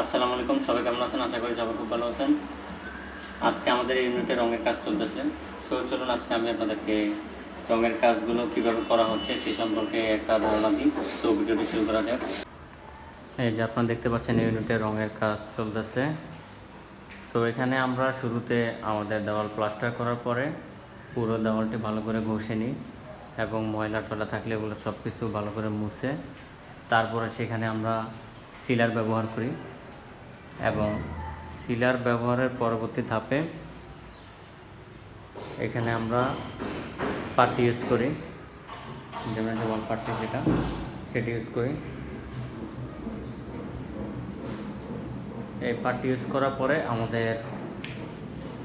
আসসালামু আলাইকুম, সবাই কেমন আছেন? আশা করি সবাই খুব ভালো আছেন। আজকে আমাদের ইউনিটে রঙের কাজ চলতেছে। সো চলুন আজকে আমি আপনাদেরকে রঙের কাজগুলো কীভাবে করা হচ্ছে সে সম্পর্কে একটা ধারণা দিই। তো ভিডিওটি শুরু করা যাক। এই যে আপনারা দেখতে পাচ্ছেন ইউনিটে রঙের কাজ চলতেছে। সো এখানে আমরা শুরুতে আমাদের দেওয়াল প্লাস্টার করার পরে পুরো দেওয়ালটি ভালো করে ঘষে নিই এবং ময়লা টলা থাকলে এগুলো সব কিছু ভালো করে মুছে। তারপরে সেখানে আমরা সিলার ব্যবহার করি। এবং সিলার ব্যবহারের পরবর্তী ধাপে এখানে আমরা পার্টি ইউজ করি। যেমন যেমন পার্টি যেটা, সেটি ইউজ করি। এই পার্টি ইউজ করার পরে আমাদের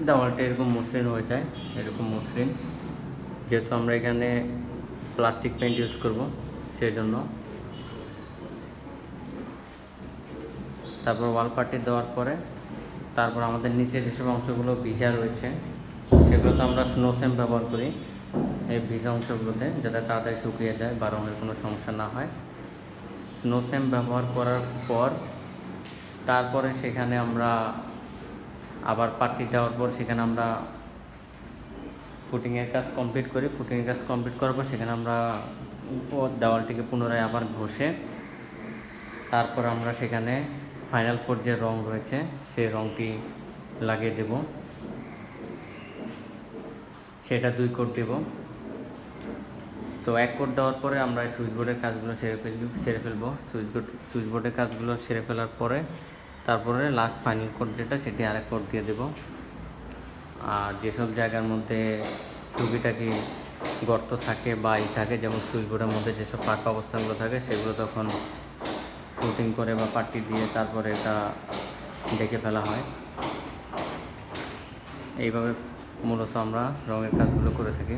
দেওয়ালটা এরকম মসৃণ হয়ে যায়, এরকম মসৃণ। যেহেতু আমরা এখানে প্লাস্টিক পেন্ট ইউজ করব, সেই জন্য তারপর ওয়াল পার্টি দেওয়ার পরে তারপর আমাদের নিচে যেসব অংশগুলো ভিজা রয়েছে, সেগুলো তো আমরা স্নো সেম ব্যবহার করি। এই ভিজা অংশগুলোতে যাতে তাড়াতাড়ি শুকিয়ে যায় বা রঙের কোনো সমস্যা না হয়। স্নো সেম ব্যবহার করার পর তারপরে সেখানে আমরা আবার পার্টি দেওয়ার পর সেখানে আমরা ফুটিংয়ের কাজ কমপ্লিট করি। ফুটিংয়ের কাজ কমপ্লিট করার পর সেখানে আমরা দেওয়ালটিকে পুনরায় আবার ঘষে তারপর আমরা সেখানে ফাইনাল কোড যে রং রয়েছে, সেই রংটি লাগিয়ে দেব। সেটা দুই কোট দেব। তো এক কোট দেওয়ার পরে আমরা সুইচ বোর্ডের কাজগুলো সেরে ফেলব, সেরে ফেলব। সুইচ বোর্ড সুইচ বোর্ডের কাজগুলো সেরে ফেলার পরে তারপরে লাস্ট ফাইনাল কোড যেটা, সেটি আরেক কোট দিয়ে দেব। আর যেসব জায়গার মধ্যে টুকিটাকি গর্ত থাকে বা ই থাকে, যেমন সুইচ বোর্ডের মধ্যে যেসব পাকা অবস্থাগুলো থাকে, সেগুলো তখন কোটিং করে বা পাট্টি দিয়ে তারপরে এটা ডেকে ফেলা হয়। এইভাবে মূলত আমরা রঙের কাজগুলো করে থাকি।